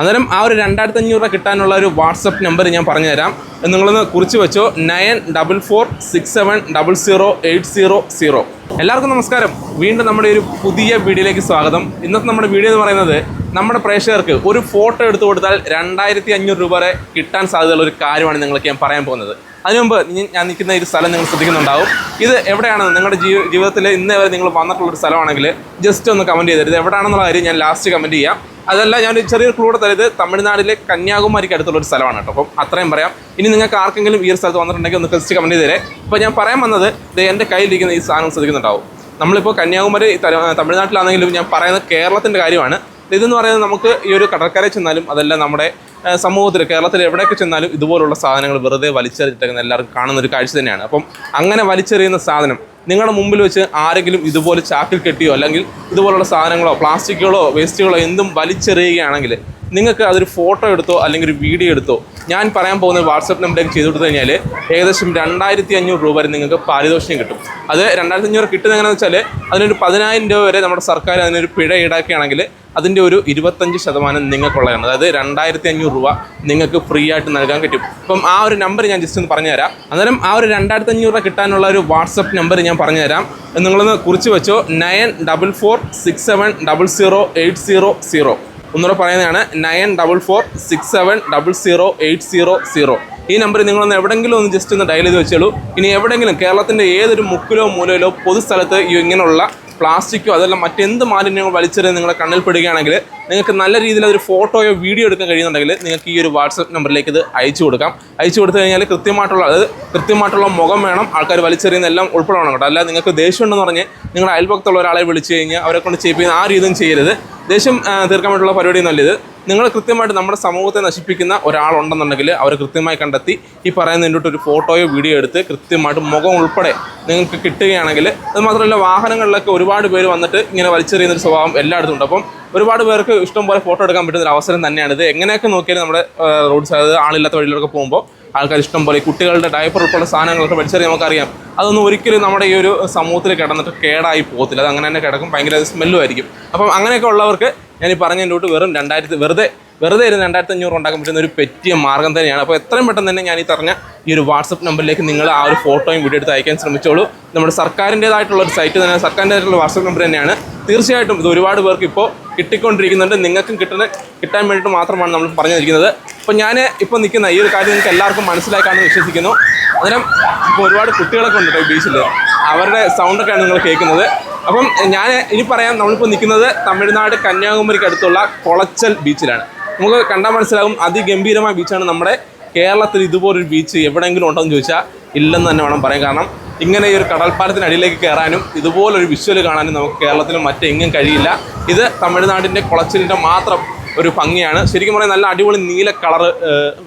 അന്നേരം ആ ഒരു രണ്ടായിരത്തി അഞ്ഞൂറ് രൂപ കിട്ടാനുള്ള ഒരു വാട്സപ്പ് നമ്പർ ഞാൻ പറഞ്ഞുതരാം. നിങ്ങളൊന്ന് കുറിച്ച് വെച്ചോ. Nine double four six seven double zero eight zero zero. എല്ലാവർക്കും നമസ്കാരം. വീണ്ടും നമ്മുടെ ഒരു പുതിയ വീഡിയോയിലേക്ക് സ്വാഗതം. ഇന്നത്തെ നമ്മുടെ വീഡിയോ എന്ന് പറയുന്നത് നമ്മുടെ പ്രേക്ഷകർക്ക് ഒരു ഫോട്ടോ എടുത്തു കൊടുത്താൽ രണ്ടായിരത്തി അഞ്ഞൂറ് രൂപ വരെ കിട്ടാൻ സാധ്യതയുള്ള ഒരു കാര്യമാണ് നിങ്ങൾക്ക് ഞാൻ പറയാൻ പോകുന്നത്. അതിനുമുമ്പ് ഞാൻ നിൽക്കുന്ന ഒരു സ്ഥലം നിങ്ങൾ ശ്രദ്ധിക്കുന്നുണ്ടാവും. ഇത് എവിടെയാണെന്ന് നിങ്ങളുടെ ജീവ ജീവിതത്തിൽ ഇന്നേ വരെ നിങ്ങൾ വന്നിട്ടുള്ള ഒരു സ്ഥലമാണെങ്കിൽ ജസ്റ്റ് ഒന്ന് കമന്റ് ചെയ്തത് ഇത് എവിടെയാണെന്നുള്ള കാര്യം ഞാൻ ലാസ്റ്റ് കമന്റ് ചെയ്യാം. അതല്ല ഞാൻ ചെറിയൊരു ക്ലൂടെ തരുന്നത് തമിഴ്നാട്ടിലെ കന്യാകുമാരിക്ക് അടുത്തുള്ള ഒരു സ്ഥലമാണ് കേട്ടോ. അപ്പം അത്രയും പറയാം. ഇനി നിങ്ങൾക്ക് ആർക്കെങ്കിലും ഈ ഒരു സ്ഥലത്ത് വന്നിട്ടുണ്ടെങ്കിൽ ഒന്ന് ഫസ്റ്റ് കമന്റ് ചെയ്തേരെ അപ്പോൾ ഞാൻ പറയാൻ വന്നത് ഇത് എന്റെ കയ്യിലിരിക്കുന്ന ഈ സാധനം ശ്രദ്ധിക്കുന്നുണ്ടാവും. നമ്മളിപ്പോൾ കന്യാകുമാരി തമിഴ്നാട്ടിലാണെങ്കിലും ഞാൻ പറയുന്നത് കേരളത്തിന്റെ കാര്യമാണ്. ഇതെന്ന് പറയുന്നത് നമുക്ക് ഈ ഒരു കടൽക്കരയിൽ ചെന്നാലും അതല്ല നമ്മുടെ സമൂഹത്തിൽ കേരളത്തിൽ എവിടെയൊക്കെ ചെന്നാലും ഇതുപോലുള്ള സാധനങ്ങൾ വെറുതെ വലിച്ചെറിഞ്ഞിട്ടൊക്കെ എല്ലാവർക്കും കാണുന്ന ഒരു കാഴ്ച തന്നെയാണ്. അപ്പം അങ്ങനെ വലിച്ചെറിയുന്ന സാധനം നിങ്ങളുടെ മുമ്പിൽ വെച്ച് ആരെങ്കിലും ഇതുപോലെ ചാക്കിൽ കെട്ടിയോ അല്ലെങ്കിൽ ഇതുപോലുള്ള സാധനങ്ങളോ പ്ലാസ്റ്റിക്കുകളോ വേസ്റ്റുകളോ എന്തും വലിച്ചെറിയുകയാണെങ്കിൽ നിങ്ങൾക്ക് അതൊരു ഫോട്ടോ എടുത്തോ അല്ലെങ്കിൽ ഒരു വീഡിയോ എടുത്തോ ഞാൻ പറയാൻ പോകുന്ന വാട്സപ്പ് നമ്പറിലേക്ക് ചെയ്തു കൊടുത്തു കഴിഞ്ഞാൽ ഏകദേശം രണ്ടായിരത്തി അഞ്ഞൂറ് രൂപ വരെ നിങ്ങൾക്ക് പാരിതോഷികം കിട്ടും. അത് രണ്ടായിരത്തി അഞ്ഞൂറ് കിട്ടുന്ന എങ്ങനെയാണെന്ന് വെച്ചാൽ അതിനൊരു പതിനായിരം രൂപ വരെ നമ്മുടെ സർക്കാർ അതിനൊരു പിഴ ഈടാക്കുകയാണെങ്കിൽ അതിന്റെ ഒരു ഇരുപത്തഞ്ച് ശതമാനം നിങ്ങൾക്കുള്ളതാണ്. അതായത് രണ്ടായിരത്തി അഞ്ഞൂറ് രൂപ നിങ്ങൾക്ക് ഫ്രീ ആയിട്ട് നൽകാൻ പറ്റും. അപ്പം ആ ഒരു നമ്പർ ഞാൻ ജസ്റ്റ് ഒന്ന് പറഞ്ഞുതരാം. അന്നേരം ആ ഒരു രണ്ടായിരത്തി അഞ്ഞൂറ് രൂപ കിട്ടാനുള്ള ഒരു വാട്സപ്പ് നമ്പർ ഞാൻ പറഞ്ഞുതരാം. നിങ്ങളൊന്ന് കുറിച്ച് വെച്ചോ nine double four six seven double zero eight zero zero. ഒന്നുകൂടെ പറയുന്നതാണ് nine double four six seven double zero eight zero zero. ഈ നമ്പർ നിങ്ങളൊന്ന് എവിടെങ്കിലും ഒന്ന് ജസ്റ്റ് ഒന്ന് ഡയൽ ചെയ്ത് വെച്ചോളൂ. ഇനി എവിടെങ്കിലും കേരളത്തിന്റെ ഏതൊരു മുക്കിലോ മൂലയിലോ പൊതുസ്ഥലത്ത് ഇങ്ങനെയുള്ള പ്ലാസ്റ്റിക്കോ അതല്ല മറ്റെന്ത് മാലിന്യങ്ങൾ വലിച്ചെറിയാൻ നിങ്ങളുടെ കണ്ണിൽ പെടുകയാണെങ്കിൽ നിങ്ങൾക്ക് നല്ല രീതിയിൽ അതൊരു ഫോട്ടോയോ വീഡിയോ എടുക്കാൻ കഴിയുന്നുണ്ടെങ്കിൽ നിങ്ങൾക്ക് ഈ ഒരു വാട്സപ്പ് നമ്പറിലേക്ക് ഇത് അയച്ചു കൊടുക്കാം. അയച്ചു കൊടുത്തു കഴിഞ്ഞാൽ കൃത്യമായിട്ടുള്ള അതായത് കൃത്യമായിട്ടുള്ള മുഖം വേണം ആൾക്കാർ വലിച്ചെറിയുന്ന എല്ലാം ഉൾപ്പെടണം കേട്ടോ. അല്ല നിങ്ങൾക്ക് ദേഷ്യം ഉണ്ടെന്ന് പറഞ്ഞ് നിങ്ങളുടെ അയൽപക്കത്തുള്ള ഒരാളെ വിളിച്ചു കഴിഞ്ഞാൽ അവരെ കൊണ്ട് ചെയ്യിപ്പിക്കുന്ന ആ രീതിയും ചെയ്യരുത്. ദേഷ്യം തീർക്കാൻ വേണ്ടിയുള്ള അല്ല നല്ലത് നിങ്ങൾ കൃത്യമായിട്ട് നമ്മുടെ സമൂഹത്തെ നശിപ്പിക്കുന്ന ഒരാളുണ്ടെന്നുണ്ടെങ്കിൽ അവർ കൃത്യമായി കണ്ടെത്തി ഈ പറയുന്നതിന്റെ ഒരു ഫോട്ടോയോ വീഡിയോ എടുത്ത് കൃത്യമായിട്ട് മുഖം ഉൾപ്പെടെ നിങ്ങൾക്ക് കിട്ടുകയാണെങ്കിൽ അത് മാത്രമല്ല വാഹനങ്ങളിലൊക്കെ ഒരുപാട് പേര് വന്നിട്ട് ഇങ്ങനെ വലിച്ചെറിയുന്ന ഒരു സ്വഭാവം എല്ലായിടത്തും ഉണ്ട്. അപ്പം ഒരുപാട് പേർക്ക് ഇഷ്ടം പോലെ ഫോട്ടോ എടുക്കാൻ പറ്റുന്ന ഒരു അവസരം തന്നെയാണിത് എങ്ങനെയൊക്കെ നോക്കിയാലും നമ്മുടെ റോഡ് സൈഡ് ആളില്ലാത്ത വഴിയിലൊക്കെ പോകുമ്പോൾ ആൾക്കാർ ഇഷ്ടം പോലെ കുട്ടികളുടെ ഡയപ്പർ ഉൾപ്പെടെ സാധനങ്ങളൊക്കെ വലിച്ചെറിയാൻ നമുക്കറിയാം. അതൊന്നും ഒരിക്കലും നമ്മുടെ ഈ ഒരു സമൂഹത്തിൽ കിടന്നിട്ട് കേടായി പോകത്തില്ല. അത് അങ്ങനെ തന്നെ കിടക്കും. ഭയങ്കര സ്മെല്ലും ആയിരിക്കും. അപ്പം അങ്ങനെയൊക്കെ ഉള്ളവർക്ക് ഞാൻ ഈ വെറും രണ്ടായിരത്തി വെറുതെ വെറുതെ ഇരുന്ന് രണ്ടായിരത്തി അഞ്ഞൂറ് ഉണ്ടാക്കാൻ പറ്റുന്ന ഒരു പറ്റിയ മാർഗം തന്നെയാണ്. അപ്പോൾ എത്രയും പെട്ടെന്ന് തന്നെ ഞാൻ ഈ പറഞ്ഞ ഈ ഒരു വാട്സപ്പ് നമ്പറിലേക്ക് നിങ്ങൾ ആ ഒരു ഫോട്ടോയും വീഡിയോ എടുത്ത് അയക്കാൻ ശ്രമിച്ചോളൂ. നമ്മുടെ സർക്കാരിന്റേതായിട്ടുള്ള ഒരു സൈറ്റ് തന്നെ സർക്കാരിന്റെതായിട്ടുള്ള വാട്സപ്പ് നമ്പർ തന്നെയാണ്. തീർച്ചയായിട്ടും ഇത് ഒരുപാട് പേർക്ക് ഇപ്പോൾ കിട്ടിക്കൊണ്ടിരിക്കുന്നുണ്ട്. നിങ്ങൾക്കും കിട്ടുന്ന കിട്ടാൻ വേണ്ടിയിട്ട് മാത്രമാണ് നമ്മൾ പറഞ്ഞു പറഞ്ഞിരിക്കുന്നത് അപ്പോൾ ഞാൻ ഇപ്പോൾ നിൽക്കുന്ന ഈ ഒരു കാര്യം നിങ്ങൾക്ക് എല്ലാവർക്കും മനസ്സിലാക്കാമെന്ന് വിശ്വസിക്കുന്നു. അന്നേരം ഇപ്പോൾ ഒരുപാട് കുട്ടികളൊക്കെ ഉണ്ട് ബീച്ചിൽ അവരുടെ സൗണ്ടൊക്കെയാണ് നിങ്ങൾ കേൾക്കുന്നത്. അപ്പം ഞാൻ ഇനി പറയാം നമ്മളിപ്പോൾ നിൽക്കുന്നത് തമിഴ്നാട് കന്യാകുമാരിക്ക് അടുത്തുള്ള കൊളച്ചൽ ബീച്ചിലാണ്. നമുക്ക് കണ്ടാൽ മനസ്സിലാകും അതിഗംഭീരമായ ബീച്ചാണ് നമ്മുടെ കേരളത്തിൽ ഇതുപോലൊരു ബീച്ച് എവിടെയെങ്കിലും ഉണ്ടോ എന്ന് ചോദിച്ചാൽ ഇല്ലെന്ന് തന്നെ വേണം പറയാൻ. കാരണം ഇങ്ങനെ ഈ ഒരു കടൽപ്പാലത്തിനടിയിലേക്ക് കയറാനും ഇതുപോലൊരു വിഷ്വൽ കാണാനും നമുക്ക് കേരളത്തിൽ മറ്റെങ്ങും കഴിയില്ല. ഇത് തമിഴ്നാടിന്റെ കുളച്ചിലിന്റെ മാത്രം ഒരു ഭംഗിയാണ്. ശരിക്കും പറഞ്ഞാൽ നല്ല അടിപൊളി നീല കളർ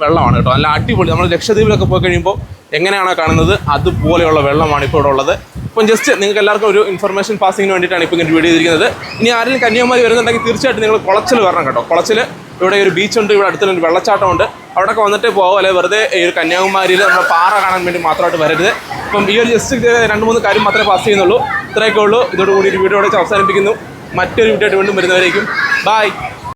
വെള്ളമാണ് കേട്ടോ. നല്ല അടിപൊളി. നമ്മൾ ലക്ഷദ്വീപിലൊക്കെ പോയി കഴിയുമ്പോൾ എങ്ങനെയാണോ കാണുന്നത് അതുപോലെയുള്ള വെള്ളമാണ് ഇപ്പോൾ ഇവിടെ ഉള്ളത്. ഇപ്പം ജസ്റ്റ് നിങ്ങൾക്ക് എല്ലാവർക്കും ഒരു ഇൻഫർമേഷൻ പാസിങ്ങിന് വേണ്ടിയിട്ടാണ് ഇപ്പോൾ ഇങ്ങനെ വീഡിയോ ചെയ്തിരിക്കുന്നത്. ഇനി ആരെങ്കിലും കന്യാകുമാരി വരുന്നുണ്ടെങ്കിൽ തീർച്ചയായിട്ടും നിങ്ങൾ കുളച്ചിൽ വരണം കേട്ടോ. കുളച്ചിൽ ഇവിടെ ഒരു ബീച്ചുണ്ട് ഇവിടെ അടുത്തൊരു വെള്ളച്ചാട്ടമുണ്ട്. അവിടെയൊക്കെ വന്നിട്ട് പോകുക അല്ലെങ്കിൽ വെറുതെ ഈ ഒരു കന്യാകുമാരിയിൽ നമ്മുടെ പാറ കാണാൻ വേണ്ടി മാത്രമായിട്ട് വരരുത്. അപ്പം ഈ ഒരു ജസ്റ്റ് രണ്ട് മൂന്ന് കാര്യം മാത്രമേ പാസ് ചെയ്യുന്നുള്ളൂ. ഇത്രയൊക്കെ ഉള്ളൂ. ഇതോടുകൂടി ഒരു വീഡിയോ അവസാനിപ്പിക്കുന്നു. മറ്റൊരു വീഡിയോ ആയിട്ട് വീണ്ടും വരുന്നവരേക്കും. ബായ്